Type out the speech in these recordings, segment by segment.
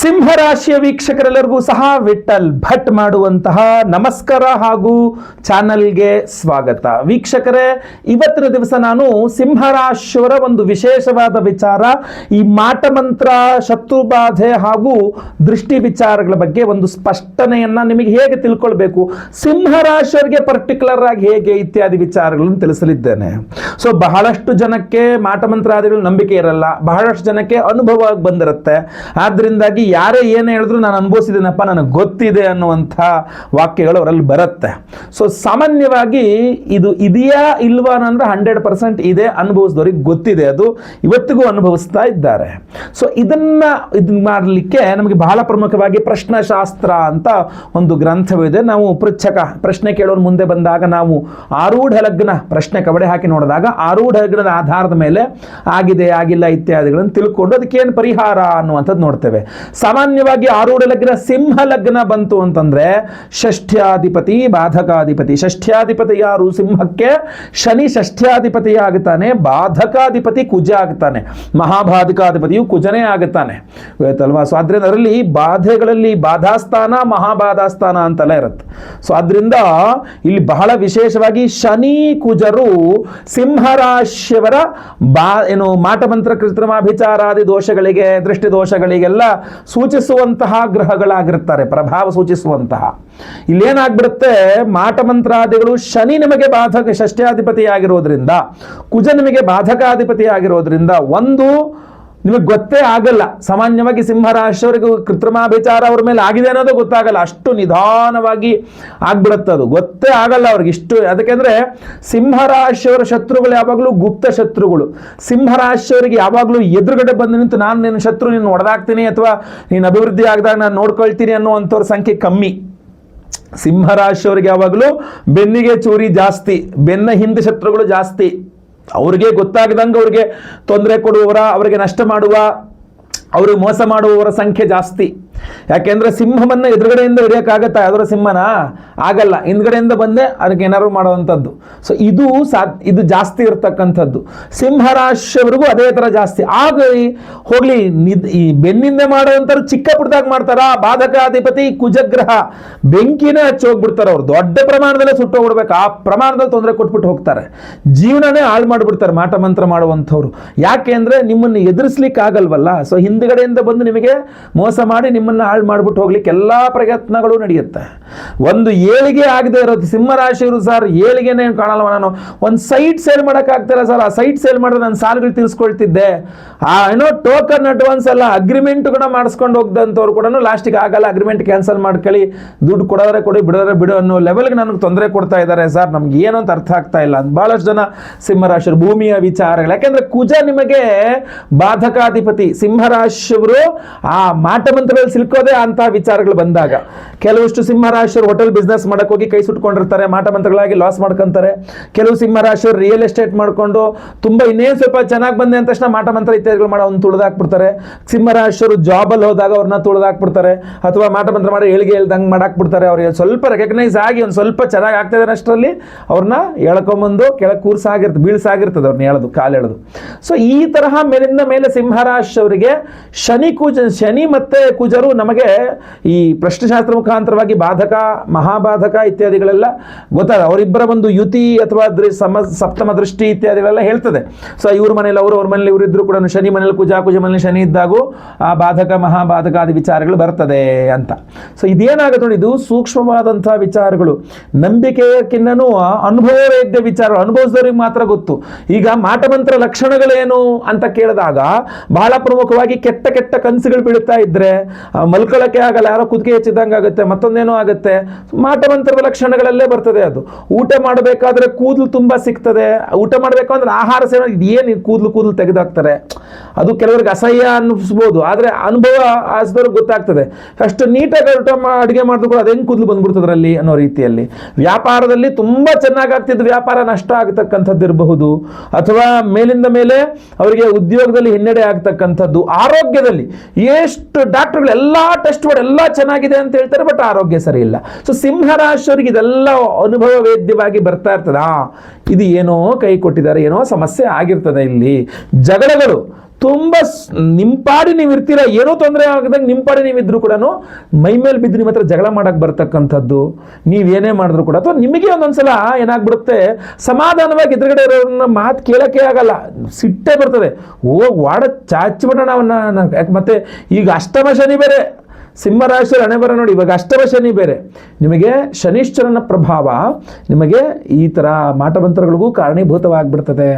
ಸಿಂಹರಾಶಿಯ ವೀಕ್ಷಕರೆಲ್ಲರಿಗೂ ಸಹ ವಿಠಲ್ ಭಟ್ ಮಾಡುವಂತಹ ನಮಸ್ಕಾರ ಹಾಗೂ ಚಾನಲ್ಗೆ ಸ್ವಾಗತ. ವೀಕ್ಷಕರೇ, ಇವತ್ತಿನ ದಿವಸ ನಾನು ಸಿಂಹರಾಶಿಯವರ ಒಂದು ವಿಶೇಷವಾದ ವಿಚಾರ, ಈ ಮಾಟಮಂತ್ರ ಶತ್ರುಬಾಧೆ ಹಾಗೂ ದೃಷ್ಟಿ ವಿಚಾರಗಳ ಬಗ್ಗೆ ಒಂದು ಸ್ಪಷ್ಟನೆಯನ್ನ ನಿಮಗೆ ಹೇಗೆ ತಿಳ್ಕೊಳ್ಬೇಕು, ಸಿಂಹರಾಶಿಯವರಿಗೆ ಪರ್ಟಿಕ್ಯುಲರ್ ಆಗಿ ಹೇಗೆ ಇತ್ಯಾದಿ ವಿಚಾರಗಳನ್ನು ತಿಳಿಸಲಿದ್ದೇನೆ. ಸೊ ಬಹಳಷ್ಟು ಜನಕ್ಕೆ ಮಾಟಮಂತ್ರಾದಿಗಳು ನಂಬಿಕೆ ಇರಲ್ಲ, ಬಹಳಷ್ಟು ಜನಕ್ಕೆ ಅನುಭವ ಆಗಿ ಬಂದಿರುತ್ತೆ. ಆದ್ರಿಂದಾಗಿ ಯಾರೇ ಏನು ಹೇಳಿದ್ರು ನಾನು ಅನುಭವಿಸಿದ್ದೀನಪ್ಪ, ನನಗೆ ಗೊತ್ತಿದೆ ಅನ್ನುವಂಥ ವಾಕ್ಯಗಳು ಅವರಲ್ಲಿ ಬರುತ್ತೆ. ಸೊ ಸಾಮಾನ್ಯವಾಗಿ ಇದು ಇದೆಯಾ ಇಲ್ವಾ ಅಂದ್ರೆ ಹಂಡ್ರೆಡ್ ಪರ್ಸೆಂಟ್ ಇದೆ, ಅನುಭವಿಸಿದವ್ರಿಗೆ ಗೊತ್ತಿದೆ ಅದು, ಇವತ್ತಿಗೂ ಅನುಭವಿಸ್ತಾ ಇದ್ದಾರೆ. ಸೊ ಇದನ್ನ ಇದು ಮಾಡಲಿಕ್ಕೆ ನಮಗೆ ಬಹಳ ಪ್ರಮುಖವಾಗಿ ಪ್ರಶ್ನಶಾಸ್ತ್ರ ಅಂತ ಒಂದು ಗ್ರಂಥವಿದೆ ನಾವು ಪೃಚ್ಛಕ ಪ್ರಶ್ನೆ ಕೇಳೋರು ಮುಂದೆ ಬಂದಾಗ ನಾವು ಆರೂಢ ಲಗ್ನ ಪ್ರಶ್ನೆ ಕಬಡೆ ಹಾಕಿ ನೋಡಿದಾಗ ಆರೂಢ ಲಗ್ನದ ಆಧಾರದ ಮೇಲೆ ಆಗಿದೆ ಆಗಿಲ್ಲ ಇತ್ಯಾದಿಗಳನ್ನು ತಿಳ್ಕೊಂಡು ಅದಕ್ಕೇನು ಪರಿಹಾರ ಅನ್ನುವಂಥದ್ದು ನೋಡ್ತೇವೆ. ಸಾಮಾನ್ಯವಾಗಿ ಆರೂಢ ಲಗ್ನ, ಸಿಂಹ ಲಗ್ನ ಬಂತು ಅಂತಂದ್ರೆ ಷಷ್ಠ್ಯಾಧಿಪತಿ, ಬಾಧಕಾಧಿಪತಿ. ಷಷ್ಠ್ಯಾಧಿಪತಿ ಯಾರು? ಸಿಂಹಕ್ಕೆ ಶನಿ ಷಷ್ಠ್ಯಾಧಿಪತಿ ಆಗುತ್ತಾನೆ ಬಾಧಕಾಧಿಪತಿ ಕುಜ ಆಗುತ್ತಾನೆ ಮಹಾಬಾಧಕಾಧಿಪತಿಯು ಕುಜನೇ ಆಗುತ್ತಾನೆ ಗೊತ್ತಲ್ವಾ? ಸೊ, ಆದ್ರಿಂದ ಅದರಲ್ಲಿ ಬಾಧೆಗಳಲ್ಲಿ ಬಾಧಾಸ್ಥಾನ, ಮಹಾಬಾಧಾಸ್ಥಾನ ಅಂತೆಲ್ಲ ಇರುತ್ತೆ. ಸೊ ಅದರಿಂದ ಇಲ್ಲಿ ಬಹಳ ವಿಶೇಷವಾಗಿ ಶನಿ ಕುಜರು ಸಿಂಹರಾಶಿಯವರ ಬಾ, ಏನು ಮಾಟಮಂತ್ರ ಕೃತ್ರಿಮಾಭಿಚಾರಾದಿ ದೋಷಗಳಿಗೆ ದೃಷ್ಟಿ ದೋಷಗಳಿಗೆಲ್ಲ ಸೂಚಿಸುವಂತಹ ಗ್ರಹಗಳಾಗಿರ್ತಾರೆ, ಪ್ರಭಾವ ಸೂಚಿಸುವಂತಹ. ಇಲ್ಲೇನಾಗ್ಬಿಡುತ್ತೆ ಮಾಟಮಂತ್ರಾದಿಗಳು ಶನಿ ನಿಮಗೆ ಬಾಧಕ ಷಷ್ಠ್ಯಾಧಿಪತಿ ಆಗಿರೋದ್ರಿಂದ ಕುಜ ನಿಮಗೆ ಬಾಧಕಾಧಿಪತಿ ಆಗಿರೋದ್ರಿಂದ ಒಂದು ನಿಮಗೆ ಗೊತ್ತೇ ಆಗಲ್ಲ. ಸಾಮಾನ್ಯವಾಗಿ ಸಿಂಹರಾಶಿಯವರಿಗೂ ಕೃತ್ರಿಮಾಭಿಚಾರ ಅವ್ರ ಮೇಲೆ ಆಗಿದೆ ಅನ್ನೋದು ಗೊತ್ತಾಗಲ್ಲ. ಅಷ್ಟು ನಿಧಾನವಾಗಿ ಆಗ್ಬಿಡುತ್ತೆ ಅದು. ಗೊತ್ತೇ ಆಗಲ್ಲ ಅವ್ರಿಗೆ ಇಷ್ಟು. ಅದಕ್ಕೆಂದ್ರೆ ಸಿಂಹರಾಶಿಯವರ ಶತ್ರುಗಳು ಯಾವಾಗಲೂ ಗುಪ್ತ ಶತ್ರುಗಳು. ಸಿಂಹರಾಶಿಯವರಿಗೆ ಯಾವಾಗಲೂ ಎದುರುಗಡೆ ಬಂದು ನಿಂತು ನಾನು ನಿನ್ನ ಶತ್ರು ನಿನ್ನ ಹೊಡೆದಾಕ್ತೀನಿ ಅಥವಾ ನೀನು ಅಭಿವೃದ್ಧಿ ಆಗದಾಗ ನಾನು ನೋಡ್ಕೊಳ್ತೀನಿ ಅನ್ನುವಂಥವ್ರ ಸಂಖ್ಯೆ ಕಮ್ಮಿ. ಸಿಂಹರಾಶಿಯವರಿಗೆ ಯಾವಾಗಲೂ ಬೆನ್ನಿಗೆ ಚೂರಿ ಜಾಸ್ತಿ. ಬೆನ್ನ ಹಿಂದೆ ಶತ್ರುಗಳು ಜಾಸ್ತಿ. ಅವ್ರಿಗೆ ಗೊತ್ತಾಗದಂಗೆ ಅವ್ರಿಗೆ ತೊಂದರೆ ಕೊಡುವವರ ಅವರಿಗೆ ನಷ್ಟ ಮಾಡುವ ಅವ್ರಿಗೆ ಮೋಸ ಮಾಡುವವರ ಸಂಖ್ಯೆ ಜಾಸ್ತಿ. ಯಾಕೆಂದ್ರೆ ಸಿಂಹವನ್ನ ಎದುರುಗಡೆಯಿಂದ ಹಿಡಿಯೋಕ್ಕಾಗತ್ತಾ? ಅದರ ಸಿಂಹನ? ಆಗಲ್ಲ. ಹಿಂದ್ಗಡೆಯಿಂದ ಬಂದೆ, ಅದಕ್ಕೆ ಏನಾದ್ರು ಮಾಡುವಂಥದ್ದು. ಸೊ ಇದು ಸಾ ಇದು ಜಾಸ್ತಿ ಇರ್ತಕ್ಕಂಥದ್ದು. ಸಿಂಹರಾಶಿಯವರೆಗೂ ಅದೇ ಥರ ಜಾಸ್ತಿ. ಆಗ ಹೋಗಲಿ, ನಿದ್, ಈ ಬೆನ್ನಿಂದ ಮಾಡುವಂಥವ್ರು ಚಿಕ್ಕ ಪುಟ್ಟದಾಗ ಮಾಡ್ತಾರ? ಬಾಧಕಾಧಿಪತಿ ಕುಜಗ್ರಹ. ಬೆಂಕಿನ ಹಚ್ಚಿ ಹೋಗ್ಬಿಡ್ತಾರೆ ಅವ್ರು. ದೊಡ್ಡ ಪ್ರಮಾಣದಲ್ಲೇ ಸುಟ್ಟು ಹೋಗ್ಬಿಡ್ಬೇಕು. ಆ ಪ್ರಮಾಣದಲ್ಲಿ ತೊಂದರೆ ಕೊಟ್ಬಿಟ್ಟು ಹೋಗ್ತಾರೆ. ಜೀವನನೇ ಹಾಳು ಮಾಡಿಬಿಡ್ತಾರೆ ಮಾಟ ಮಂತ್ರ ಮಾಡುವಂಥವ್ರು. ಯಾಕೆ ಅಂದ್ರೆ ನಿಮ್ಮನ್ನು ಎದುರಿಸ್ಲಿಕ್ಕೆ ಆಗಲ್ವಲ್ಲ ಸೊ ಹಿಂದ್ಗಡೆಯಿಂದ ಬಂದು ನಿಮಗೆ ಮೋಸ ಮಾಡಿ ನಿಮ್ಮನ್ನು ಹಾಳು ಮಾಡಿಬಿಟ್ಟು ಹೋಗ್ಲಿಕ್ಕೆ ಎಲ್ಲಾ ಪ್ರಯತ್ನಗಳು ನಡೆಯುತ್ತೆ. ಒಂದು ಏಳಿಗೆ ಆಗದೆ ಇರೋದು ಸಿಂಹರಾಶಿಯವರು ಸರ್, ಏಳಿಗೆನೇ ಕಾಣಲ್ವ ನಾನು. ಒಂದು ಸೈಟ್ ಸೇಲ್ ಮಾಡೋಕ್ಕಾಗ್ತಿಲ್ಲ ಸರ್, ಆ ಸೈಟ್ ಸೇಲ್ ಮಾಡಿದ್ರೆ ನಾನು ಸಾಲಗಳು ತೀರಿಸ್ಕೊಳ್ತಿದ್ದೆ. ಆ ಏನೋ ಟೋಕನ್ ಅಡ್ವಾನ್ಸ್ ಎಲ್ಲ ಅಗ್ರಿಮೆಂಟ್ ಕೂಡ ಮಾಡಿಸ್ಕೊಂಡು ಹೋಗ್ದಂಥವ್ರು ಕೂಡ ಲಾಸ್ಟಿಗೆ ಆಗಲ್ಲ ಅಗ್ರಿಮೆಂಟ್ ಕ್ಯಾನ್ಸಲ್ ಮಾಡ್ಕೊಳ್ಳಿ. ದುಡ್ಡು ಕೊಡೋದ್ರೆ ಕೊಡಿ ಬಿಡೋದ್ರೆ ಬಿಡು ಅನ್ನೋ ಲೆವೆಲ್ಗೆ ನನಗೆ ತೊಂದರೆ ಕೊಡ್ತಾ ಇದ್ದಾರೆ ಸರ್. ನಮ್ಗೆ ಏನು ಅಂತ ಅರ್ಥ ಆಗ್ತಾ ಇಲ್ಲ. ಅಂತ ಭಾಳಷ್ಟು ಜನ ಸಿಂಹರಾಶಿಯವರು ಭೂಮಿಯ ವಿಚಾರಗಳು. ಯಾಕೆಂದ್ರೆ ಕುಜ ನಿಮಗೆ ಬಾಧಕಾಧಿಪತಿ ಸಿಂಹರಾಶಿಯವರು ಆ ಮಾಟಮಂತ್ರದಲ್ಲಿ ಸಿಲ್ಕೋದೇ ಅಂತ ವಿಚಾರಗಳು ಬಂದಾಗ ಕೆಲವಷ್ಟು ಸಿಂಹರಾಶಿಯವರು ಹೋಟೆಲ್ ಬಿಸ್ನೆಸ್ ಮಾಡಕ್ ಹೋಗಿ ಕೈ ಸುಟ್ಕೊಂಡಿರ್ತಾರೆ, ಮಾಟ ಮಂತ್ರಗಳಾಗಿ ಲಾಸ್ ಮಾಡ್ಕೊಂತಾರೆ. ಕೆಲವು ಸಿಂಹರಾಶಿಯವರು ರಿಯಲ್ ಎಸ್ಟೇಟ್ ಮಾಡ್ಕೊಂಡು ತುಂಬಾ ಇನ್ನೇನು ಸ್ವಲ್ಪ ಚೆನ್ನಾಗಿ ಬಂದೆ ಅಂದ ತಕ್ಷಣ ಮಾಟಮಂತ್ರ ಇತ್ಯಾದಿಗಳು ಮಾಡೋ ಒಂದು ತುಳಿದಾಕ್ಬಿಡ್ತಾರೆ ಸಿಂಹರಾಶಿಯವರು ಜಾಬಲ್ಲಿ ಹೋದಾಗ ಅವ್ರನ್ನ ತುಳಿದಾಕ್ಬಿಡ್ತಾರೆ ಅಥವಾ ಮಾಟಮಂತ್ರ ಮಾಡಿ ಏಳಿಗೆ ಹೇಳ್ದಂಗೆ ಮಾಡಾಕ್ಬಿಡ್ತಾರೆ. ಅವ್ರಿಗೆ ಸ್ವಲ್ಪ ರೆಕಗ್ನೈಸ್ ಆಗಿ ಒಂದು ಸ್ವಲ್ಪ ಚೆನ್ನಾಗಿ ಆಗ್ತಿದ್ದಾರೆ ಅಷ್ಟರಲ್ಲಿ ಅವ್ರನ್ನ ಎಳ್ಕೊಂಬಂದು ಕೆಳಗೆ ಕೂರ್ಸಾಗಿರ್ತದೆ ಬೀಳ್ಸಾಗಿರ್ತದೆ ಅವ್ರನ್ನ ಹೇಳೋದು ಕಾಲು ಎಳೆದು. ಸೊ ಈ ತರಹ ಮೇಲಿಂದ ಮೇಲೆ ಸಿಂಹರಾಶಿಯವರಿಗೆ ಶನಿ ಕೂಜ, ಶನಿ ಮತ್ತೆ ಕುಜರು ನಮಗೆ ಈ ಪ್ರಶ್ನೆಶಾಸ್ತ್ರ ಮುಖಾಂತರವಾಗಿ ಬಾಧಕ, ಮಹಾಬಾಧಕ ಇತ್ಯಾದಿಗಳೆಲ್ಲ ಗೊತ್ತಾಗ ಅವರಿಬ್ಬರ ಒಂದು ಯುತಿ ಅಥವಾ ದೃ ಸಮ, ಸಪ್ತಮ ದೃಷ್ಟಿ ಇತ್ಯಾದಿಗಳೆಲ್ಲ ಹೇಳ್ತದೆ. ಸೊ ಇವ್ರ ಮನೇಲಿ ಅವರು, ಅವ್ರ ಮನೇಲಿ ಇವರಿದ್ರು ಕೂಡ ಶನಿ ಮನೇಲಿ ಕುಜ ಕುಜ ಮನೇಲಿ ಶನಿ ಇದ್ದಾಗೂ ಆ ಬಾಧಕ, ಮಹಾಬಾಧಕ ಆದಿ ವಿಚಾರಗಳು ಬರ್ತದೆ ಅಂತ. ಸೊ ಇದೇನಾಗುತ್ತೆ ನೋಡಿ, ಇದು ಸೂಕ್ಷ್ಮವಾದಂಥ ವಿಚಾರಗಳು. ನಂಬಿಕೆಯಕ್ಕಿನ್ನೂ ಅನುಭವ ವೇದ್ಯ ವಿಚಾರಗಳು, ಅನುಭವಿಸಿದವ್ರಿಗೆ ಮಾತ್ರ ಗೊತ್ತು. ಈಗ ಮಾಟಮಂತ್ರ ಲಕ್ಷಣಗಳೇನು ಅಂತ ಕೇಳಿದಾಗ, ಬಹಳ ಪ್ರಮುಖವಾಗಿ ಕೆಟ್ಟ ಕೆಟ್ಟ ಕನಸುಗಳು ಬೀಳುತ್ತಾ ಇದ್ರೆ ಆ, ಮಲ್ಕೊಳ್ಳೋಕೆ ಆಗಲ್ಲ ಯಾರೋ ಕುದುಗೆ ಹೆಚ್ಚಿದಂಗೆ ಆಗುತ್ತೆ ಮತ್ತೊಂದೇನೋ ಆಗುತ್ತೆ. ಮಾಟಮಂತ್ರದ ಲಕ್ಷಣಗಳಲ್ಲೇ ಬರ್ತದೆ ಅದು. ಊಟ ಮಾಡಬೇಕಾದ್ರೆ ಕೂದಲು ತುಂಬ ಸಿಗ್ತದೆ. ಊಟ ಮಾಡಬೇಕು ಅಂದರೆ ಆಹಾರ ಸೇವನೆ ಏನು ಕೂದಲು ಕೂದಲು ತೆಗೆದಾಕ್ತಾರೆ? ಅದು ಕೆಲವರಿಗೆ ಅಸಹ್ಯ ಅನ್ನಿಸ್ಬೋದು ಆದರೆ ಅನುಭವ ಆಸ್ದವ್ರಿಗೆ ಗೊತ್ತಾಗ್ತದೆ. ಅಷ್ಟು ನೀಟಾಗಿ ಊಟ ಅಡುಗೆ ಮಾಡಿದ್ರು ಕೂಡ ಅದೇನು ಕೂದಲು ಬಂದ್ಬಿಡ್ತದ್ರಲ್ಲಿ ಅನ್ನೋ ರೀತಿಯಲ್ಲಿ. ವ್ಯಾಪಾರದಲ್ಲಿ ತುಂಬ ಚೆನ್ನಾಗಿ ಆಗ್ತಿದ್ದು ವ್ಯಾಪಾರ ನಷ್ಟ ಆಗತಕ್ಕಂಥದ್ದು ಇರಬಹುದು. ಅಥವಾ ಮೇಲಿಂದ ಮೇಲೆ ಅವರಿಗೆ ಉದ್ಯೋಗದಲ್ಲಿ ಹಿನ್ನಡೆ ಆಗ್ತಕ್ಕಂಥದ್ದು. ಆರೋಗ್ಯದಲ್ಲಿ ಎಷ್ಟು ಡಾಕ್ಟರ್ಗಳು ಎಲ್ಲ ಟೆಸ್ಟ್ ಮಾಡಿ ಎಲ್ಲ ಚೆನ್ನಾಗಿದೆ ಅಂತ ಹೇಳ್ತಾರೆ ಬಟ್ ಆರೋಗ್ಯ ಸರಿ ಇಲ್ಲ. ಸೊ ಸಿಂಹರಾಶಿಯವರಿಗೆ ಇದೆಲ್ಲ ಅನುಭವ ವೇದ್ಯವಾಗಿ ಬರ್ತಾ ಇರ್ತದ? ಇದು ಏನೋ ಕೈ ಕೊಟ್ಟಿದ್ದಾರೆ, ಏನೋ ಸಮಸ್ಯೆ ಆಗಿರ್ತದೆ ಇಲ್ಲಿ. ಜಗಳಗಳು ತುಂಬ ನಿಂಪಾಡಿ ನೀವು ಇರ್ತೀರ, ಏನೋ ತೊಂದರೆ ಆಗದಂಗೆ ನಿಂಪಾಡಿ ಪಾಡಿ ನೀವು ಇದ್ದರೂ ಕೂಡ ಮೈ ಮೇಲೆ ಬಿದ್ದು ನಿಮ್ಮ ಹತ್ರ ಜಗಳ ಮಾಡಕ್ಕೆ ಬರ್ತಕ್ಕಂಥದ್ದು ನೀವೇನೇ ಮಾಡಿದ್ರು ಕೂಡ. ಅಥವಾ ನಿಮಗೆ ಒಂದೊಂದ್ಸಲ ಏನಾಗ್ಬಿಡುತ್ತೆ, ಸಮಾಧಾನವಾಗಿ ಎದುರುಗಡೆ ಇರೋರನ್ನ ಮಾತು ಕೇಳೋಕ್ಕೆ ಆಗಲ್ಲ. ಸಿಟ್ಟೇ ಬರ್ತದೆ. ಹೋಗಿ ವಾಡ ಚಾಚಿಬಿಡೋಣ ಅವನ್ನ ಯಾಕೆ, ಮತ್ತೆ ಈಗ ಅಷ್ಟಮ ಶನಿ ಬೇರೆ. ಸಿಂಹರಾಶಿ ಹಣೆ ಬರ ನೋಡಿ, ಇವಾಗ ಅಷ್ಟವ ಶನಿ ಬೇರೆ. ನಿಮಗೆ ಶನಿಶ್ಚರನ ಪ್ರಭಾವ, ನಿಮಗೆ ಈ ಥರ ಮಾಟಮಂತ್ರಗಳಿಗೂ ಕಾರಣೀಭೂತವಾಗಿಬಿಡ್ತದೆ.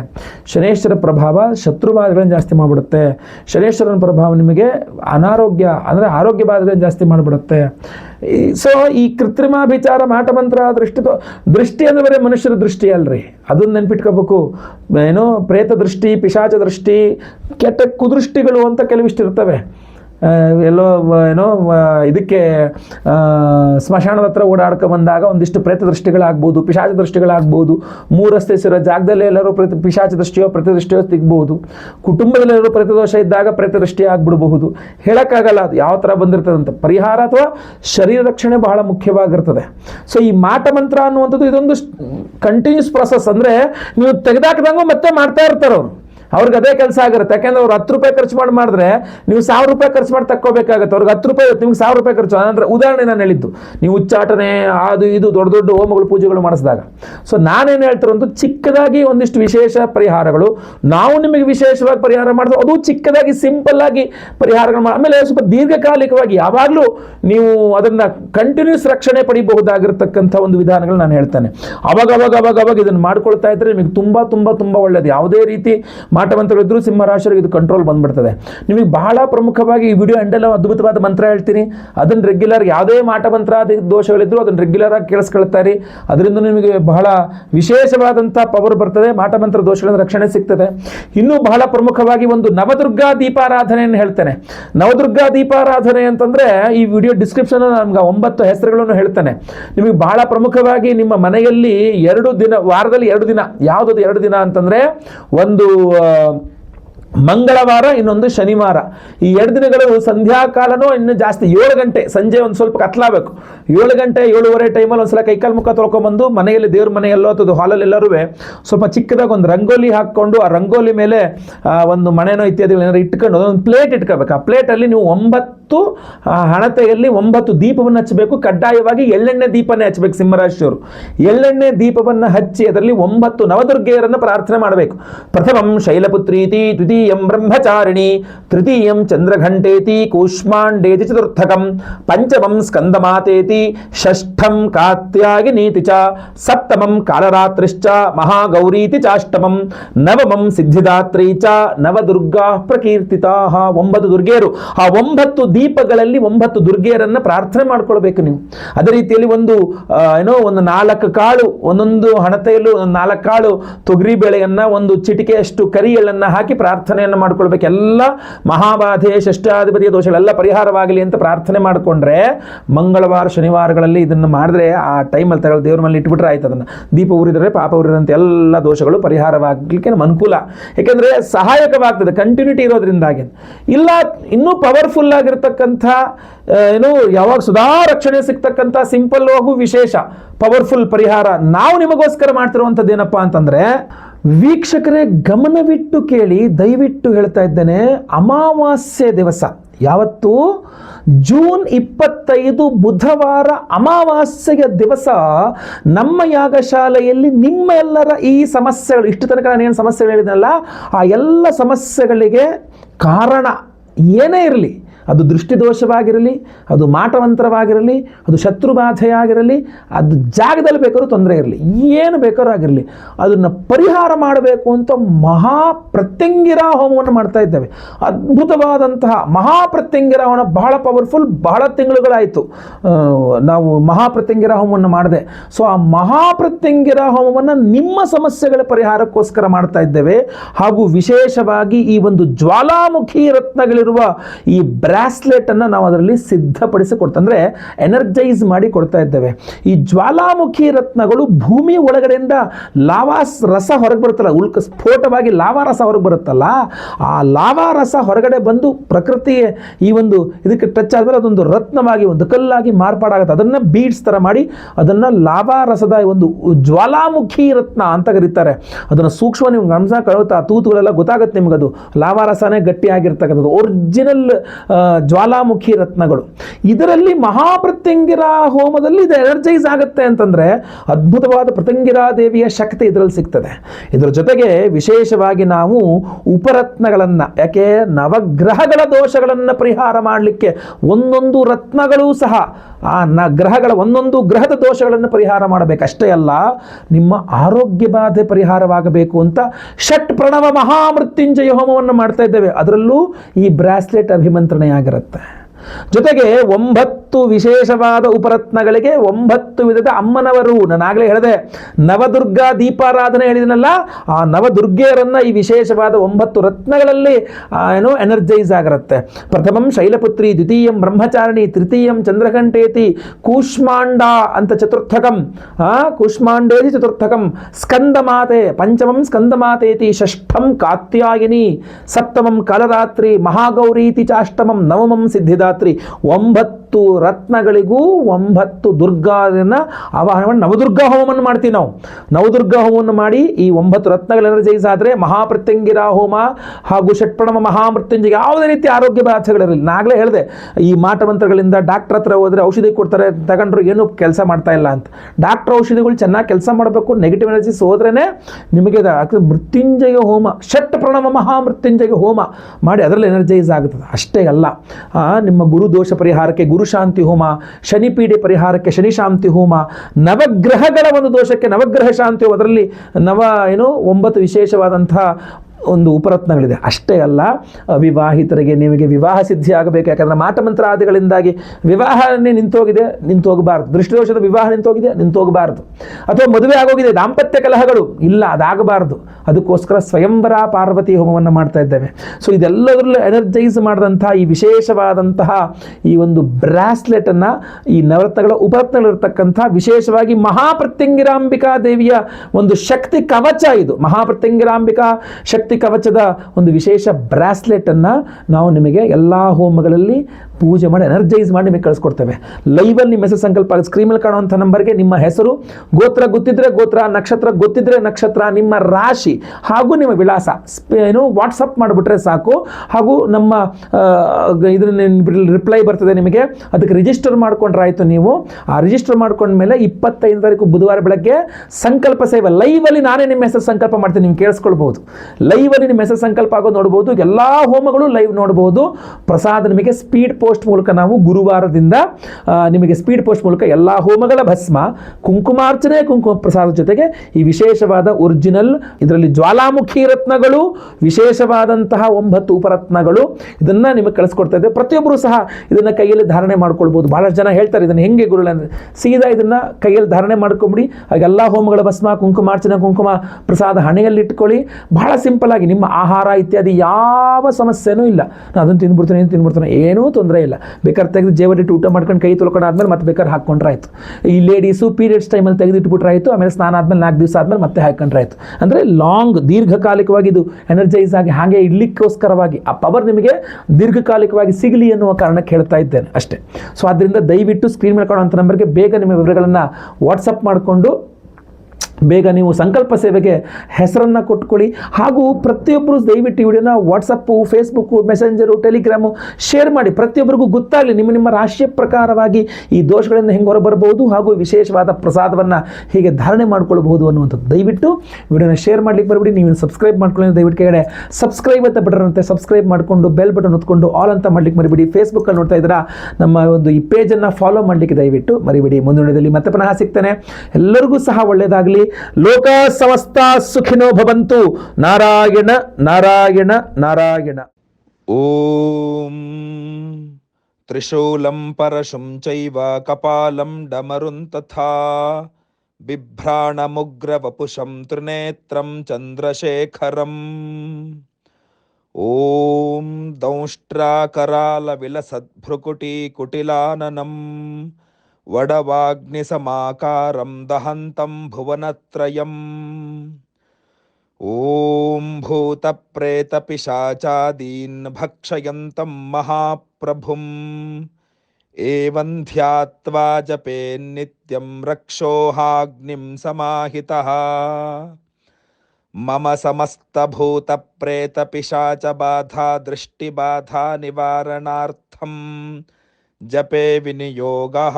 ಶನೇಶ್ವರ ಪ್ರಭಾವ ಶತ್ರುಬಾಧೆಗಳನ್ನು ಜಾಸ್ತಿ ಮಾಡಿಬಿಡುತ್ತೆ. ಶನೇಶ್ವರನ ಪ್ರಭಾವ ನಿಮಗೆ ಅನಾರೋಗ್ಯ, ಅಂದರೆ ಆರೋಗ್ಯ ಬಾಧೆಗಳನ್ನು ಜಾಸ್ತಿ ಮಾಡಿಬಿಡುತ್ತೆ. ಸೊ ಈ ಕೃತ್ರಿಮಾಭಿಚಾರ ಮಾಟಮಂತ್ರ ದೃಷ್ಟಿ ದೃಷ್ಟಿ ಅಂದರೆ ಬರೀ ಮನುಷ್ಯರ ದೃಷ್ಟಿ ಅಲ್ರಿ. ಅದನ್ನು ನೆನ್ಪಿಟ್ಕೋಬೇಕು. ಏನು ಪ್ರೇತ ದೃಷ್ಟಿ ಪಿಶಾಚ ದೃಷ್ಟಿ ಕೆಟ್ಟ ಕುದೃಷ್ಟಿಗಳು ಅಂತ ಕೆಲವಿಷ್ಟು ಇರ್ತವೆ ಎಲ್ಲೋ ಏನೋ ಇದಕ್ಕೆ ಸ್ಮಶಾನದ ಹತ್ರ ಓಡಾಡ್ಕೊ ಬಂದಾಗ ಒಂದಿಷ್ಟು ಪ್ರೇತ ದೃಷ್ಟಿಗಳಾಗ್ಬೋದು ಪಿಶಾಚ ದೃಷ್ಟಿಗಳಾಗ್ಬೋದು ಮೂರಸ್ತೆ ಸಿರೋ ಜಾಗದಲ್ಲಿ ಎಲ್ಲರೂ ಪ್ರತಿ ಪಿಶಾಚ ದೃಷ್ಟಿಯೋ ಪ್ರತಿದೃಷ್ಟಿಯೋ ಸಿಗ್ಬೋದು. ಕುಟುಂಬದಲ್ಲಿ ಎಲ್ಲರೂ ಪ್ರತಿದೋಷ ಇದ್ದಾಗ ಪ್ರೇತ ದೃಷ್ಟಿ ಆಗ್ಬಿಡ್ಬಹುದು. ಹೇಳೋಕ್ಕಾಗಲ್ಲ ಅದು. ಯಾವ ಥರ ಬಂದಿರ್ತದಂತ ಪರಿಹಾರ ಅಥವಾ ಶರೀರ ರಕ್ಷಣೆ ಬಹಳ ಮುಖ್ಯವಾಗಿರ್ತದೆ. ಸೊ ಈ ಮಾಟ ಮಂತ್ರ ಅನ್ನುವಂಥದ್ದು ಇದೊಂದು ಕಂಟಿನ್ಯೂಸ್ ಪ್ರೊಸೆಸ್ ಅಂದರೆ ನೀವು ತೆಗೆದಾಕ್ದಂಗೂ ಮತ್ತೆ ಮಾಡ್ತಾ ಇರ್ತಾರೆ ಅವರು ಅವ್ರಿಗೆ ಅದೇ ಕೆಲಸ ಆಗಿರುತ್ತೆ ಯಾಕಂದ್ರೆ ಅವ್ರು ಹತ್ತು ರೂಪಾಯಿ ಖರ್ಚು ಮಾಡಿ ಮಾಡಿದ್ರೆ ನೀವು ಸಾವಿರ ರೂಪಾಯಿ ಖರ್ಚು ಮಾಡಿ ತಕ್ಕೋಬೇಕಾಗುತ್ತೆ. ಅವ್ರಿಗೆ ಹತ್ತು ರೂಪಾಯಿ ನಿಮ್ಗೆ ಸಾವಿರ ರೂಪಾಯಿ ಖರ್ಚು ಅಂದ್ರೆ ಉದಾಹರಣೆ ನಾನು ಹೇಳಿದ್ದು. ನೀವು ಉಚ್ಚಾಟನೆ, ಅದು ಇದು ದೊಡ್ಡ ದೊಡ್ಡ ಹೋಮಗಳು ಪೂಜೆಗಳು ಮಾಡಿಸಿದಾಗ. ಸೊ ನಾನೇನು ಹೇಳ್ತಿರೋದು ಚಿಕ್ಕದಾಗಿ ಒಂದಿಷ್ಟು ವಿಶೇಷ ಪರಿಹಾರಗಳು. ನಾವು ನಿಮಗೆ ವಿಶೇಷವಾಗಿ ಪರಿಹಾರ ಮಾಡಿದ್ರು ಅದು ಚಿಕ್ಕದಾಗಿ ಸಿಂಪಲ್ ಆಗಿ ಪರಿಹಾರಗಳು ಮಾಡಿ ಆಮೇಲೆ ಸ್ವಲ್ಪ ದೀರ್ಘಕಾಲಿಕವಾಗಿ ಯಾವಾಗಲೂ ನೀವು ಅದನ್ನ ಕಂಟಿನ್ಯೂಸ್ ರಕ್ಷಣೆ ಪಡಿಬಹುದಾಗಿರ್ತಕ್ಕಂಥ ಒಂದು ವಿಧಾನಗಳು ನಾನು ಹೇಳ್ತೇನೆ. ಅವಾಗ ಅವಾಗ ಅವಾಗ ಅವಾಗ ಇದನ್ನು ಮಾಡ್ಕೊಳ್ತಾ ಇದ್ರೆ ನಿಮಗೆ ತುಂಬ ತುಂಬ ತುಂಬ ಒಳ್ಳೇದು. ಯಾವುದೇ ರೀತಿ ಮಾಟಮಂತ್ರಗಳಿದ್ರು ಸಿಂಹರಾಶಿಯರಿಗೆ ಇದು ಕಂಟ್ರೋಲ್ ಬಂದ್ಬಿಡ್ತದೆ. ನಿಮಗೆ ಬಹಳ ಪ್ರಮುಖವಾಗಿ ಈ ವಿಡಿಯೋ ಎಂಡೆಲ್ಲ ಅದ್ಭುತವಾದ ಮಂತ್ರ ಹೇಳ್ತೀನಿ. ಅದನ್ನು ರೆಗ್ಯುಲರ್ ಯಾವುದೇ ಮಾಟಮಂತ್ರ ದೋಷಗಳಿದ್ರು ಅದನ್ನು ರೆಗ್ಯುಲರ್ ಆಗಿ ಕೇಳಿಸ್ಕೊಳ್ತಾರೆ ಅದರಿಂದ ನಿಮಗೆ ಬಹಳ ವಿಶೇಷವಾದಂಥ ಪವರ್ ಬರ್ತದೆ. ಮಾಟಮಂತ್ರ ದೋಷಗಳಿಂದ ರಕ್ಷಣೆ ಸಿಗ್ತದೆ. ಇನ್ನೂ ಬಹಳ ಪ್ರಮುಖವಾಗಿ ಒಂದು ನವದುರ್ಗಾ ದೀಪಾರಾಧನೆಯನ್ನು ಹೇಳ್ತೇನೆ. ನವದುರ್ಗಾ ದೀಪಾರಾಧನೆ ಅಂತಂದ್ರೆ ಈ ವಿಡಿಯೋ ಡಿಸ್ಕ್ರಿಪ್ಷನ್ ನಮ್ಗೆ ಒಂಬತ್ತು ಹೆಸರುಗಳನ್ನು ಹೇಳ್ತೇನೆ. ನಿಮಗೆ ಬಹಳ ಪ್ರಮುಖವಾಗಿ ನಿಮ್ಮ ಮನೆಯಲ್ಲಿ ಎರಡು ದಿನ, ವಾರದಲ್ಲಿ ಎರಡು ದಿನ, ಯಾವುದದು ಎರಡು ದಿನ ಅಂತಂದ್ರೆ ಒಂದು ಮಂಗಳವಾರ, ಇನ್ನೊಂದು ಶನಿವಾರ. ಈ ಎರಡು ದಿನಗಳು ಸಂಧ್ಯಾಕಾಲನೂ ಇನ್ನು ಜಾಸ್ತಿ ಏಳು ಗಂಟೆ, ಸಂಜೆ ಒಂದು ಸ್ವಲ್ಪ ಕತ್ಲಾಗಬೇಕು. ಏಳು ಗಂಟೆ, ಏಳುವರೆ ಟೈಮಲ್ಲಿ ಒಂದ್ಸಲ ಕೈಕಾಲು ಮುಖ ತೊಳ್ಕೊಂಬಂದು ಮನೆಯಲ್ಲಿ ದೇವ್ರ ಮನೆಯಲ್ಲೋ ಅಥವಾ ಹಾಲಲ್ಲಿ ಎಲ್ಲರೂ ಸ್ವಲ್ಪ ಚಿಕ್ಕದಾಗಿ ಒಂದು ರಂಗೋಲಿ ಹಾಕ್ಕೊಂಡು ಆ ರಂಗೋಲಿ ಮೇಲೆ ಒಂದು ಮನೆನೋ ಇತ್ಯಾದಿಗಳು ಏನಾದ್ರು ಇಟ್ಕೊಂಡು ಒಂದು ಪ್ಲೇಟ್ ಇಟ್ಕೋಬೇಕು. ಆ ಪ್ಲೇಟಲ್ಲಿ ನೀವು ಒಂಬತ್ತು ಆ, ಹಣತೆಯಲ್ಲಿ ಒಂಬತ್ತು ದೀಪವನ್ನು ಹಚ್ಚಬೇಕು. ಕಡ್ಡಾಯವಾಗಿ ಎಳ್ಳೆಣ್ಣೆ ದೀಪನೇ ಹಚ್ಚಬೇಕು ಸಿಂಹರಾಶಿಯವರು. ಎಳ್ಳೆಣ್ಣೆ ದೀಪವನ್ನು ಹಚ್ಚಿ ಅದರಲ್ಲಿ ಒಂಬತ್ತು ನವದುರ್ಗೆಯರನ್ನು ಪ್ರಾರ್ಥನೆ ಮಾಡಬೇಕು. ಪ್ರಥಮಂ ಶೈಲಪುತ್ರೀತಿ ದ್ವಿತೀಯಂ ಬ್ರಹ್ಮಚಾರಿಣಿ ತೃತೀಯಂ ಚಂದ್ರಘಂಟೇತಿ ಕೂಷ್ಮಾಂಡೇತಿ ಚತುರ್ಥಕಂ ಪಂಚಮಂ ಸ್ಕಂದಮಾತೇತಿ ಷಷ್ಠಂ ಕಾತ್ಯಾಗಿ ನೀತಿ ಚ ಸಪ್ತಮಂ ಕಾಲರಾತ್ರಿಶ್ಚ ಮಹಾಗೌರೀತಿ ಚಾಷ್ಟಮಂ ನವಮಂ ಸಿದ್ಧಿದಾತ್ರಿ ಚ ನವದುರ್ಗಾ ಪ್ರಕೀರ್ತಿತಾ. ಒಂಬತ್ತು ದುರ್ಗೆಯರು. ಆ ಒಂಬತ್ತು ದೀಪಗಳಲ್ಲಿ ಒಂಬತ್ತು ದುರ್ಗೆಯರನ್ನು ಪ್ರಾರ್ಥನೆ ಮಾಡ್ಕೊಳ್ಬೇಕು ನೀವು. ಅದೇ ರೀತಿಯಲ್ಲಿ ಒಂದು ಏನೋ ಒಂದು ನಾಲ್ಕು ಕಾಳು, ಒಂದೊಂದು ಹಣತೆಯಲ್ಲೂ ಒಂದು ನಾಲ್ಕು ಕಾಳು ತೊಗರಿ ಬೆಳೆಯನ್ನು, ಒಂದು ಚಿಟಿಕೆಯಷ್ಟು ಕರಿ ಹಾಕಿ ಪ್ರಾರ್ಥನೆಯನ್ನು ಮಾಡ್ಕೊಳ್ಬೇಕು. ಎಲ್ಲ ಮಹಾಬಾಧೆ, ಷಷ್ಠಾಧಿಪತಿಯ ದೋಷಗಳೆಲ್ಲ ಪರಿಹಾರವಾಗಲಿ ಅಂತ ಪ್ರಾರ್ಥನೆ ಮಾಡಿಕೊಂಡ್ರೆ ಮಂಗಳವಾರ, ಶನಿವಾರಗಳಲ್ಲಿ ಇದನ್ನು ಮಾಡಿದ್ರೆ ಆ ಟೈಮಲ್ಲಿ ತಗೊಳ್ಳಿ ದೇವ್ರ ಮೇಲೆ ಇಟ್ಬಿಟ್ರೆ ಆಯ್ತು ಅದನ್ನು. ದೀಪ ಉರಿದರೆ ಪಾಪ ಉರಿದಂತೆ ಎಲ್ಲ ದೋಷಗಳು ಪರಿಹಾರವಾಗಲಿಕ್ಕೆ ನಮ್ಮ ಅನುಕೂಲ. ಯಾಕೆಂದರೆ ಸಹಾಯಕವಾಗ್ತದೆ ಕಂಟಿನ್ಯೂಟಿ ಇರೋದ್ರಿಂದಾಗಿ. ಇಲ್ಲ, ಇನ್ನೂ ಪವರ್ಫುಲ್ ಆಗಿರ್ತಕ್ಕಂಥ ಆ, ಏನು ಯಾವಾಗ ಸುಧಾ ರಕ್ಷಣೆ ಸಿಗ್ತಕ್ಕಂಥ ಸಿಂಪಲ್ ಹಾಗೂ ವಿಶೇಷ ಪವರ್ಫುಲ್ ಪರಿಹಾರ ನಾವು ನಿಮಗೋಸ್ಕರ ಮಾಡ್ತಿರುವಂಥದ್ದು ಏನಪ್ಪ ಅಂತಂದ್ರೆ ವೀಕ್ಷಕರೇ ಗಮನವಿಟ್ಟು ಕೇಳಿ ದಯವಿಟ್ಟು ಹೇಳ್ತಾ ಇದ್ದೇನೆ ಅಮಾವಾಸ್ಯೆ ದಿವಸ. ಯಾವತ್ತು? ಜೂನ್ ಇಪ್ಪತ್ತೈದು ಬುಧವಾರ ಅಮಾವಾಸ್ಯೆಯ ದಿವಸ ನಮ್ಮ ಯಾಗಶಾಲೆಯಲ್ಲಿ ನಿಮ್ಮ ಎಲ್ಲರ ಈ ಸಮಸ್ಯೆಗಳು ಇಷ್ಟು ತನಕ ನಾನು ಏನು ಸಮಸ್ಯೆಗಳು ಹೇಳಿದ್ನಲ್ಲ ಆ ಎಲ್ಲ ಸಮಸ್ಯೆಗಳಿಗೆ ಕಾರಣ ಏನೇ ಇರಲಿ ಅದು ದೃಷ್ಟಿದೋಷವಾಗಿರಲಿ, ಅದು ಮಾಟವಂತರವಾಗಿರಲಿ, ಅದು ಶತ್ರುಬಾಧೆಯಾಗಿರಲಿ, ಅದು ಜಾಗದಲ್ಲಿ ಬೇಕಾದ್ರೂ ತೊಂದರೆ ಇರಲಿ, ಏನು ಬೇಕಾದ್ರೂ ಆಗಿರಲಿ, ಅದನ್ನು ಪರಿಹಾರ ಮಾಡಬೇಕು ಅಂತ ಮಹಾ ಪ್ರತ್ಯಂಗಿರ ಹೋಮವನ್ನು ಮಾಡ್ತಾ ಇದ್ದೇವೆ. ಅದ್ಭುತವಾದಂತಹ ಮಹಾ ಪ್ರತ್ಯಂಗಿರ ಹೋಮ ಬಹಳ ಪವರ್ಫುಲ್ ಬಹಳ ತಿಂಗಳುಗಳಾಯಿತು. ನಾವು ಮಹಾ ಪ್ರತ್ಯಂಗಿರ ಹೋಮವನ್ನು ಮಾಡಿದೆ. ಸೊ ಆ ಮಹಾ ಪ್ರತ್ಯಂಗಿರ ಹೋಮವನ್ನು ನಿಮ್ಮ ಸಮಸ್ಯೆಗಳ ಪರಿಹಾರಕ್ಕೋಸ್ಕರ ಮಾಡ್ತಾ ಇದ್ದೇವೆ. ಹಾಗೂ ವಿಶೇಷವಾಗಿ ಈ ಒಂದು ಜ್ವಾಲಾಮುಖಿ ರತ್ನಗಳಿರುವ ಈ ಅನ್ನು ನಾವು ಅದರಲ್ಲಿ ಸಿದ್ಧಪಡಿಸಿ ಕೊಡ್ತಾ ಅಂದರೆ ಎನರ್ಜೈಸ್ ಮಾಡಿ ಕೊಡ್ತಾ ಇದ್ದೇವೆ. ಈ ಜ್ವಾಲಾಮುಖಿ ರತ್ನಗಳು ಭೂಮಿ ಒಳಗಡೆಯಿಂದ ಲಾವಾ ರಸ ಹೊರಗೆ ಬರುತ್ತಲ್ಲ, ಉಲ್ಕ ಸ್ಫೋಟವಾಗಿ ಲಾವಾ ರಸ ಹೊರಗೆ ಬರುತ್ತಲ್ಲ, ಆ ಲಾವಾ ರಸ ಹೊರಗಡೆ ಬಂದು ಪ್ರಕೃತಿಯ ಈ ಒಂದು ಇದಕ್ಕೆ ಟಚ್ ಆದಮೇಲೆ ಅದೊಂದು ರತ್ನವಾಗಿ, ಒಂದು ಕಲ್ಲಾಗಿ ಮಾರ್ಪಾಡಾಗುತ್ತೆ. ಅದನ್ನು ಬೀಡ್ಸ್ ಥರ ಮಾಡಿ ಅದನ್ನು ಲಾವಾ ರಸದ ಒಂದು ಜ್ವಾಲಾಮುಖಿ ರತ್ನ ಅಂತ ಕರೀತಾರೆ. ಅದನ್ನು ಸೂಕ್ಷ್ಮ ನಿಮ್ಗೆ ಗಮನ ಕಳುತ್ತಾ ತೂತುಗಳೆಲ್ಲ ಗೊತ್ತಾಗುತ್ತೆ ನಿಮಗದು. ಲಾವಾ ರಸನೇ ಗಟ್ಟಿಯಾಗಿರ್ತಕ್ಕಂಥದ್ದು. ಒರಿಜಿನಲ್ ಜ್ವಾಲಾಮುಖಿ ರತ್ನಗಳು. ಇದರಲ್ಲಿ ಮಹಾಪ್ರತ್ಯಂಗಿರ ಹೋಮದಲ್ಲಿ ಇದು ಎನರ್ಜೈಸ್ ಆಗುತ್ತೆ ಅಂತಂದ್ರೆ ಅದ್ಭುತವಾದ ಪ್ರತ್ಯಂಗಿರಾ ದೇವಿಯ ಶಕ್ತಿ ಇದರಲ್ಲಿ ಸಿಗ್ತದೆ. ಇದರ ಜೊತೆಗೆ ವಿಶೇಷವಾಗಿ ನಾವು ಉಪರತ್ನಗಳನ್ನು, ಯಾಕೆ ನವಗ್ರಹಗಳ ದೋಷಗಳನ್ನು ಪರಿಹಾರ ಮಾಡಲಿಕ್ಕೆ ಒಂದೊಂದು ರತ್ನಗಳೂ ಸಹ ಆ ನ ಗ್ರಹಗಳ ಒಂದೊಂದು ಗ್ರಹದ ದೋಷಗಳನ್ನು ಪರಿಹಾರ ಮಾಡಬೇಕಷ್ಟೇ ಅಲ್ಲ, ನಿಮ್ಮ ಆರೋಗ್ಯ ಬಾಧೆ ಪರಿಹಾರವಾಗಬೇಕು ಅಂತ ಷಟ್ ಪ್ರಣವ ಮಹಾಮೃತ್ಯುಂಜಯ ಹೋಮವನ್ನು ಮಾಡ್ತಾ ಇದ್ದೇವೆ. ಅದರಲ್ಲೂ ಈ ಬ್ರಾಸ್ಲೆಟ್ ಅಭಿಮಂತ್ರಣೆಯಾಗಿರುತ್ತೆ. ಜೊತೆಗೆ ಒಂಬತ್ತು ವಿಶೇಷವಾದ ಉಪರತ್ನಗಳಿಗೆ ಒಂಬತ್ತು ವಿಧದ ಅಮ್ಮನವರು. ನಾನಾಗಲೇ ಹೇಳಿದೆ ನವದುರ್ಗಾ ದೀಪಾರಾಧನೆ ಹೇಳಿದನಲ್ಲ ಆ ನವದುರ್ಗೆಯರನ್ನ ಈ ವಿಶೇಷವಾದ ಒಂಬತ್ತು ರತ್ನಗಳಲ್ಲಿ ಏನು ಎನರ್ಜೈಸ್ ಆಗಿರುತ್ತೆ. ಪ್ರಥಮಂ ಶೈಲಪುತ್ರಿ ದ್ವಿತೀಯಂ ಬ್ರಹ್ಮಚಾರಿಣಿ ತೃತೀಯಂ ಚಂದ್ರಕಂಠೇತಿ ಕೂಷ್ಮಾಂಡ ಅಂತ ಚತುರ್ಥಕಂ ಆ, ಕೂಷ್ಮಾಂಡೇತಿ ಚತುರ್ಥಕಂ ಸ್ಕಂದಮಾತೆ ಪಂಚಮಂ ಸ್ಕಂದಮಾತೇತಿ ಷಷ್ಠಂ ಕಾತ್ಯಾಯಿನಿ ಸಪ್ತಮಂ ಕಾಲರಾತ್ರಿ ಮಹಾಗೌರೀತಿ ಚಾಷ್ಟಮಂ ನವಮಂ ಸಿದ್ಧಿದಾತ್ರಿ ಒಂಬತ್ತು ರತ್ನಗಳಿಗೂ ಒಂಬತ್ತು ದುರ್ಗಾನ ಆವಾಹನವನ್ನು ನವದುರ್ಗ ಹೋಮವನ್ನು ಮಾಡ್ತೀವಿ ನಾವು. ನವದುರ್ಗ ಹೋಮವನ್ನು ಮಾಡಿ ಈ ಒಂಬತ್ತು ರತ್ನಗಳ ಎನರ್ಜೈಸ್ ಆದರೆ ಮಹಾಪ್ರತ್ಯಂಗಿರ ಹೋಮ ಹಾಗೂ ಷಟ್ಪಣಮ ಮಹಾಮೃತ್ಯುಂಜಯ ಯಾವುದೇ ರೀತಿ ಆರೋಗ್ಯ ಬಾಧೆಗಳಿರಲಿಲ್ಲ. ನಾಗಲೇ ಹೇಳಿದೆ, ಈ ಮಾಟ ಮಂತ್ರಗಳಿಂದ ಡಾಕ್ಟರ್ ಹತ್ರ ಹೋದರೆ ಔಷಧಿ ಕೊಡ್ತಾರೆ, ತಗೊಂಡ್ರು ಏನು ಕೆಲಸ ಮಾಡ್ತಾ ಇಲ್ಲ ಅಂತ. ಡಾಕ್ಟರ್ ಔಷಧಿಗಳು ಚೆನ್ನಾಗಿ ಕೆಲಸ ಮಾಡಬೇಕು ನೆಗೆಟಿವ್ ಎನರ್ಜಿಸ್ ಹೋದ್ರೇ ನಿಮಗೆ ಮೃತ್ಯುಂಜಯ ಹೋಮ ಷಟ್ ಪ್ರಣವ ಮಹಾಮೃತ್ಯುಂಜಯ ಹೋಮ ಮಾಡಿ ಅದರಲ್ಲಿ ಎನರ್ಜೈಸ್ ಆಗುತ್ತದೆ. ಅಷ್ಟೇ ಅಲ್ಲ ನಿಮ್ಮ ಗುರು ದೋಷ ಪರಿಹಾರಕ್ಕೆ ಗುರು ಶಾಂತಿ ಹೋಮ, ಶನಿಪೀಡೆ ಪರಿಹಾರಕ್ಕೆ ಶನಿ ಶಾಂತಿ ಹೋಮ, ನವಗ್ರಹಗಳ ಒಂದು ದೋಷಕ್ಕೆ ನವಗ್ರಹ ಶಾಂತಿ ಅದರಲ್ಲಿ ನವ ಏನು, ಒಂಬತ್ತು ವಿಶೇಷವಾದಂತಹ ಒಂದು ಉಪರತ್ನಗಳಿದೆ. ಅಷ್ಟೇ ಅಲ್ಲ ಅವಿವಾಹಿತರಿಗೆ ನಿಮಗೆ ವಿವಾಹ ಸಿದ್ಧಿ ಆಗಬೇಕು. ಯಾಕಂದರೆ ಮಾಟಮಂತ್ರಾದಿಗಳಿಂದಾಗಿ ವಿವಾಹನೇ ನಿಂತೋಗಿದೆ, ನಿಂತೋಗಬಾರ್ದು. ದೃಷ್ಟಿದೋಷದ ವಿವಾಹ ನಿಂತೋಗಿದೆ, ನಿಂತೋಗಬಾರ್ದು. ಅಥವಾ ಮದುವೆ ಆಗೋಗಿದೆ, ದಾಂಪತ್ಯ ಕಲಹಗಳು, ಇಲ್ಲ, ಅದಾಗಬಾರ್ದು. ಅದಕ್ಕೋಸ್ಕರ ಸ್ವಯಂವರ ಪಾರ್ವತಿ ಹೋಮವನ್ನು ಮಾಡ್ತಾ ಇದ್ದೇವೆ. ಸೊ ಇದೆಲ್ಲದರಲ್ಲೂ ಎನರ್ಜೈಸ್ ಮಾಡಿದಂತಹ, ಈ ವಿಶೇಷವಾದಂತಹ ಈ ಒಂದು ಬ್ರಾಸ್ಲೆಟನ್ನು ಈ ನವರತ್ನಗಳ ಉಪರತ್ನಗಳಿರ್ತಕ್ಕಂಥ, ವಿಶೇಷವಾಗಿ ಮಹಾಪ್ರತ್ಯಂಗಿರಾಂಬಿಕಾ ದೇವಿಯ ಒಂದು ಶಕ್ತಿ ಕವಚ ಇದು. ಮಹಾಪ್ರತ್ಯಂಗಿರಾಂಬಿಕಾ ಶಕ್ತಿ ಕವಚದ ಒಂದು ವಿಶೇಷ ಬ್ರಾಸ್ಲೆಟನ್ನು ನಾವು ನಿಮಗೆ ಎಲ್ಲ ಹೋಮಗಳಲ್ಲಿ ಪೂಜೆ ಮಾಡಿ ಎನರ್ಜೈಸ್ ಮಾಡಿ ನಿಮಗೆ ಕಳಿಸ್ಕೊಡ್ತೇವೆ. ಲೈವಲ್ಲಿ ನಿಮ್ಮ ಹೆಸರು ಸಂಕಲ್ಪ ಸ್ಕ್ರೀನಲ್ಲಿ ಕಾಣುವಂಥ ನಂಬರ್ಗೆ ನಿಮ್ಮ ಹೆಸರು, ಗೋತ್ರ ಗೊತ್ತಿದ್ರೆ ಗೋತ್ರ, ನಕ್ಷತ್ರ ಗೊತ್ತಿದ್ರೆ ನಕ್ಷತ್ರ, ನಿಮ್ಮ ರಾಶಿ ಹಾಗೂ ನಿಮ್ಮ ವಿಳಾಸ. ಏನು ವಾಟ್ಸಪ್ ಮಾಡಿಬಿಟ್ರೆ ಸಾಕು. ಹಾಗೂ ನಮ್ಮ ಇದನ್ನ ರಿಪ್ಲೈ ಬರ್ತದೆ ನಿಮಗೆ. ಅದಕ್ಕೆ ರಿಜಿಸ್ಟರ್ ಮಾಡ್ಕೊಂಡ್ರಾಯಿತು ನೀವು. ಆ ರಿಜಿಸ್ಟರ್ ಮಾಡ್ಕೊಂಡ್ಮೇಲೆ ಇಪ್ಪತ್ತೈದು ತಾರೀಕು ಬುಧವಾರ ಬೆಳಗ್ಗೆ ಸಂಕಲ್ಪ ಸೇವೆ. ಲೈವಲ್ಲಿ ನಾನೇ ನಿಮ್ಮ ಹೆಸರು ಸಂಕಲ್ಪ ಮಾಡ್ತೀನಿ, ನೀವು ಕೇಳಿಸ್ಕೊಳ್ಬಹುದು. ಲೈವಲ್ಲಿ ನಿಮ್ಮ ಹೆಸರು ಸಂಕಲ್ಪ ಆಗೋದು ನೋಡ್ಬೋದು. ಎಲ್ಲ ಹೋಮಗಳು ಲೈವ್ ನೋಡ್ಬೋದು. ಪ್ರಸಾದ ನಿಮಗೆ ಸ್ಪೀಡ್ ಪೋಸ್ಟ್ ಮೂಲಕ ನಾವು ಗುರುವಾರದಿಂದ ನಿಮಗೆ ಸ್ಪೀಡ್ ಪೋಸ್ಟ್ ಮೂಲಕ ಎಲ್ಲ ಹೋಮಗಳ ಭಸ್ಮ, ಕುಂಕುಮಾರ್ಚನೆ ಕುಂಕುಮ ಪ್ರಸಾದ ಜೊತೆಗೆ ಈ ವಿಶೇಷವಾದ ಒರಿಜಿನಲ್ ಇದರಲ್ಲಿ ಜ್ವಾಲಾಮುಖಿ ರತ್ನಗಳು, ವಿಶೇಷವಾದಂತಹ ಒಂಬತ್ತು ಉಪರತ್ನಗಳು, ಇದನ್ನ ನಿಮಗೆ ಕಳಿಸ್ಕೊಡ್ತಾ ಇದ್ದೆ. ಪ್ರತಿಯೊಬ್ಬರು ಸಹ ಇದನ್ನ ಕೈಯಲ್ಲಿ ಧಾರಣೆ ಮಾಡ್ಕೊಳ್ಬೋದು. ಬಹಳಷ್ಟು ಜನ ಹೇಳ್ತಾರೆ ಇದನ್ನ ಹೆಂಗೆ ಗುರುಳ ಸೀದಾ ಇದನ್ನ ಕೈಯಲ್ಲಿ ಧಾರಣೆ ಮಾಡ್ಕೊಂಬಿಡಿ ಹಾಗೆಲ್ಲ ಹೋಮಗಳ ಭಸ್ಮ, ಕುಂಕುಮಾರ್ಚನೆ ಕುಂಕುಮ ಪ್ರಸಾದ ಹಣೆಯಲ್ಲಿ ಇಟ್ಕೊಳ್ಳಿ. ಬಹಳ ಸಿಂಪಲ್ ಆಗಿ ನಿಮ್ಮ ಆಹಾರ ಇತ್ಯಾದಿ ಯಾವ ಸಮಸ್ಯೆನೂ ಇಲ್ಲ. ನಾನು ಅದನ್ನು ತಿಂದ್ಬಿಡ್ತೇನೆ ಏನು ತಿಂದ್ಬಿಡ್ತೇನೆ, ಏನೂ ತೊಂದರೆ ಇಲ್ಲ. ಬೇಕಾದ್ರೆ ತೆಗೆದು ಜೇವರಿಟ್ಟು ಊಟ ಮಾಡ್ಕೊಂಡು ಕೈ ತೊಳ್ಕೊಂಡು ಆದ್ಮೇಲೆ ಮತ್ತೆ ಬೇಕಾದ್ರೆ ಹಾಕ್ಕೊಂಡ್ರೆ ಆಯ್ತು ಈ ಲೇಡೀಸು ಪೀರಿಯಡ್ಸ್ ಟೈಮಲ್ಲಿ ತೆಗೆದಿಟ್ಬಿಟ್ರೆ ಆಯಿತು ಆಮೇಲೆ ಸ್ನಾನ ಆದ್ಮೇಲೆ ನಾಲ್ಕು ದಿವಸ ಆದ್ಮೇಲೆ ಮತ್ತೆ ಹಾಕೊಂಡ್ರೆ ಆಯ್ತು ಅಂದರೆ ಲಾಂಗ್ ದೀರ್ಘಕಾಲಿಕವಾಗಿ ಇದು ಎನರ್ಜೈಸ್ ಆಗಿ ಹಾಗೆ ಇಡ್ಲಿಕ್ಕೋಸ್ಕರವಾಗಿ, ಆ ಪವರ್ ನಿಮಗೆ ದೀರ್ಘಕಾಲಿಕವಾಗಿ ಸಿಗಲಿ ಎನ್ನುವ ಕಾರಣಕ್ಕೆ ಹೇಳ್ತಾ ಇದ್ದೇನೆ ಅಷ್ಟೇ. ಸೊ ಅದರಿಂದ ದಯವಿಟ್ಟು ಸ್ಕ್ರೀನ್ ಕಾಣುವಂಥ ನಂಬರ್ಗೆ ಬೇಗ ನಿಮ್ಮ ವಿವರಗಳನ್ನು ವಾಟ್ಸಪ್ ಮಾಡಿಕೊಂಡು ಬೇಗ ನೀವು ಸಂಕಲ್ಪ ಸೇವೆಗೆ ಹೆಸರನ್ನು ಕೊಟ್ಕೊಳ್ಳಿ. ಹಾಗೂ ಪ್ರತಿಯೊಬ್ಬರು ದಯವಿಟ್ಟು ವಿಡಿಯೋನ WhatsApp Facebook messenger Telegram share ಮಾಡಿ. ಪ್ರತಿಯೊಬ್ಬರಿಗೂ ಗೊತ್ತಾಗಲಿ ನಿಮ್ಮ ನಿಮ್ಮ ರಾಶಿಯ ಪ್ರಕಾರವಾಗಿ ಈ ದೋಷಗಳಿಂದ ಹೆಂಗೆ ಹೊರಬರಬಹುದು ಹಾಗೂ ವಿಶೇಷವಾದ ಪ್ರಸಾದವನ್ನು ಹೀಗೆ ಧಾರಣೆ ಮಾಡ್ಕೊಳ್ಬಹುದು ಅನ್ನುವಂಥದ್ದು. ದಯವಿಟ್ಟು ವಿಡಿಯೋನ ಶೇರ್ ಮಾಡ್ಲಿಕ್ಕೆ ಬರಬೇಡಿ ನೀವು ಸಬ್ಸ್ಕ್ರೈಬ್ ಮಾಡ್ಕೊಳ್ಳಿ ದಯವಿಟ್ಟು ಕೆಳಗಡೆ ಸಬ್ಸ್ಕ್ರೈಬ್ ಅಂತ ಬಟನ್ ಸಬ್ಸ್ಕ್ರೈಬ್ ಮಾಡಿಕೊಂಡು ಬೆಲ್ ಬಟನ್ ಹೊತ್ಕೊಂಡು ಆಲ್ ಅಂತ ಮಾಡ್ಲಿಕ್ಕೆ ಮರಿಬಿಡಿ. ಫೇಸ್ಬುಕ್ಕಲ್ಲಿ ನೋಡ್ತಾ ಇದ್ದೀರಾ? ನಮ್ಮ ಒಂದು ಈ ಪೇಜನ್ನು ಫಾಲೋ ಮಾಡಲಿಕ್ಕೆ ದಯವಿಟ್ಟು ಮರಿಬೇಡಿ. ಮುಂದಿನ ವಿಡಿಯೋದಲ್ಲಿ ಮತ್ತೆ ಪುನಃ ಸಿಗ್ತಾನೆ. ಎಲ್ಲರಿಗೂ ಸಹ ಒಳ್ಳೆಯದಾಗಲಿ లోక సమస్త సుఖినో భవంతు. నారాయణ నారాయణ నారాయణ. ఓం త్రిశూలం పరశుం చైవ కపాలం డమరుం తథా. బిభ్రాణముగ్రవపుషం త్రినేత్రం చంద్రశేఖరం. ఓం దౌష్ట్రాకరాల విలసద్భ్రుకుటీ वडवाग्निसमाकारं दहन्तं भुवनत्रयम्। ॐ भूतप्रेतपिशाचादीन् भक्षयन्तं महाप्रभुम्। एवं ध्यात्वा जपेन्नित्यं रक्षोहाग्निं समाहितः। मम समस्तभूतप्रेतपिशाचबाधा दृष्टिबाधा निवारणार्थं जपे विनियोगः।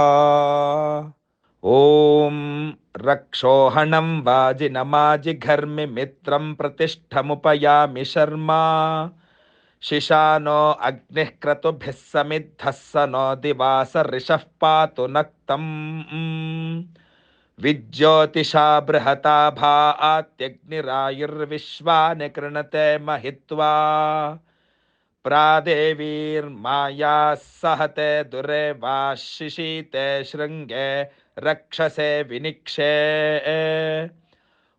ॐ रक्षोहणं वाजिनमाजिघर्मि मित्रं प्रतिष्ठमुपयामि शर्मा। शिशानो अग्निः क्रतुभिः समिद्धः स नो दिवास ऋषः पातु नक्तम्। विज्योतिषा बृहता भा आत्यग्निरायुर्विश्वानि कृणते महित्वा। प्रादेवीर्मायाः सहते दुरे वा शिशीते शृङ्गे रक्षसे विनिक्षे।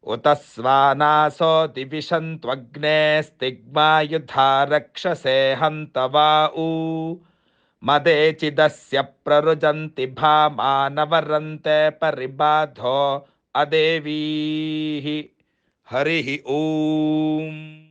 उत स्वानासो दिविशन्त्वग्ने स्तिग्मायुधा रक्षसे हन्त वा ऊ मदेचिदस्य प्ररुजन्ति भामानवरन्ते परिबाधो अदेवीः। हरिः ॐ।